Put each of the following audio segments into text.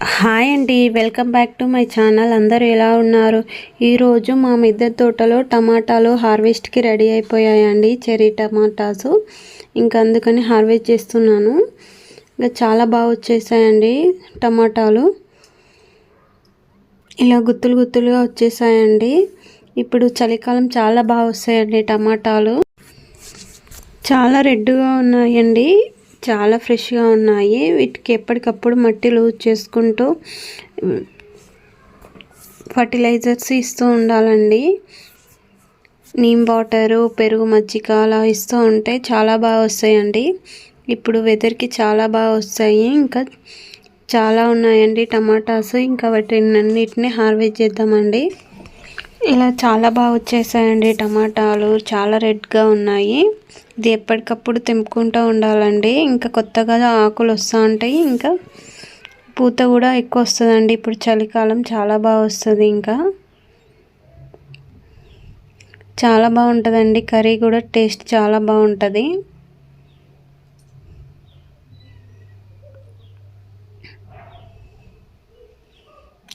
Hi అండి welcome back to my channel. అందరూ ఎలా ఉన్నారు? ఈరోజు మా మిద్దె తోటలో టమాటాలు హార్వెస్ట్కి రెడీ అయిపోయాయండి చెరీ టమాటాస్. ఇంకా అందుకని హార్వెస్ట్ చేస్తున్నాను. ఇంకా చాలా బాగా వచ్చేసాయండి టమాటాలు. ఇలా గుత్తులు గుత్తులుగా వచ్చేసాయండి. ఇప్పుడు చలికాలం చాలా బాగా వస్తాయండి టమాటాలు. చాలా రెడ్గా ఉన్నాయండి. చాలా ఫ్రెష్గా ఉన్నాయి. వీటికి ఎప్పటికప్పుడు మట్టి లూజ్ చేసుకుంటూ ఫర్టిలైజర్స్ ఇస్తూ ఉండాలండి. నీమ్ వాటరు పెరుగు మజ్జిగ అలా ఇస్తూ ఉంటే చాలా బాగా వస్తాయండి. ఇప్పుడు వెదర్కి చాలా బాగా వస్తాయి. ఇంకా చాలా ఉన్నాయండి టమాటాస్. ఇంకా వాటిని అన్నిటిని హార్వెస్ట్ చేద్దామండి. ఇలా చాలా బాగా వచ్చేసాయండి టమాటాలు. చాలా రెడ్గా ఉన్నాయి. ఇది ఎప్పటికప్పుడు తెంపుకుంటూ ఉండాలండి. ఇంకా కొత్తగా ఆకులు వస్తూ ఉంటాయి. ఇంకా పూత కూడా ఎక్కువ వస్తుందండి. ఇప్పుడు చలికాలం చాలా బాగా వస్తుంది ఇంకా. చాలా బాగుంటుందండి. కర్రీ కూడా టేస్ట్ చాలా బాగుంటుంది.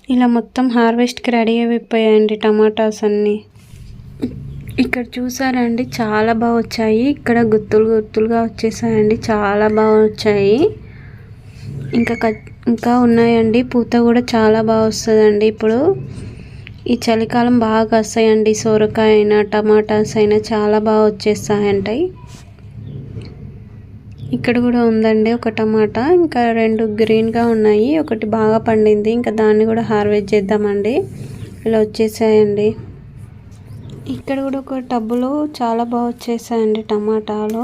ఇలా మొత్తం హార్వెస్ట్కి రెడీ అయిపోయాయండి టమాటాస్ అన్నీ. ఇక్కడ చూసారండి చాలా బాగా వచ్చాయి. ఇక్కడ గుత్తులు గుత్తులుగా వచ్చేసాయండి చాలా బాగా వచ్చాయి. ఇంకా ఇంకా ఉన్నాయండి పూత కూడా చాలా బాగా వస్తుందండి ఇప్పుడు. ఈ చలికాలం బాగా వస్తాయండి సొరకాయ అయినా టమాటాస్ అయినా చాలా బాగా వచ్చేస్తాయంటాయి. ఇక్కడ కూడా ఉందండి ఒక టమాటా. ఇంకా రెండు గ్రీన్గా ఉన్నాయి. ఒకటి బాగా పండింది. ఇంకా దాన్ని కూడా హార్వెస్ట్ చేద్దామండి. ఇలా వచ్చేసాయండి. ఇక్కడ కూడా ఒక టబ్బులో చాలా బాగా వచ్చేసాయండి టమాటాలు.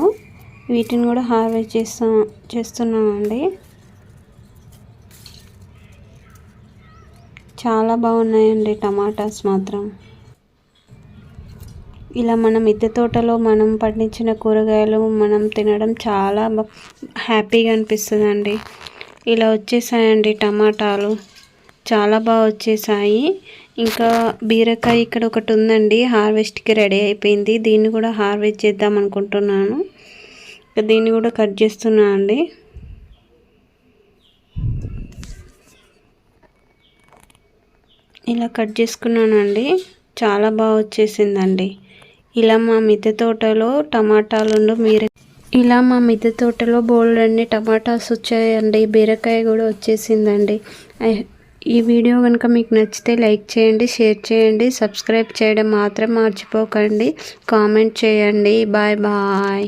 వీటిని కూడా హార్వెస్ట్ చేస్తా చేస్తున్నామండి. చాలా బాగున్నాయండి టమాటాస్ మాత్రం. ఇలా మనం మిద్దె తోటలో మనం పండించిన కూరగాయలు మనం తినడం చాలా హ్యాపీగా అనిపిస్తుందండి. ఇలా వచ్చేసాయండి టమాటాలు. చాలా బాగా వచ్చేసాయి. ఇంకా బీరకాయ ఇక్కడ ఒకటి ఉందండి హార్వెస్ట్కి రెడీ అయిపోయింది. దీన్ని కూడా హార్వెస్ట్ చేద్దాం అనుకుంటున్నాను. దీన్ని కూడా కట్ చేస్తున్నా అండి. ఇలా కట్ చేసుకున్నానండి. చాలా బాగా వచ్చేసిందండి. ఇలా మా మిద్దె తోటలో టమాటాలుండు మీరు ఇలా మా మిద్దె తోటలో బోల్డ్ అన్ని టమాటాస్ వచ్చాయండి. బీరకాయ కూడా వచ్చేసిందండి. ఈ వీడియో కనుక మీకు నచ్చితే లైక్ చేయండి షేర్ చేయండి సబ్స్క్రైబ్ చేయడం మాత్రం మర్చిపోకండి. కామెంట్ చేయండి. Bye bye.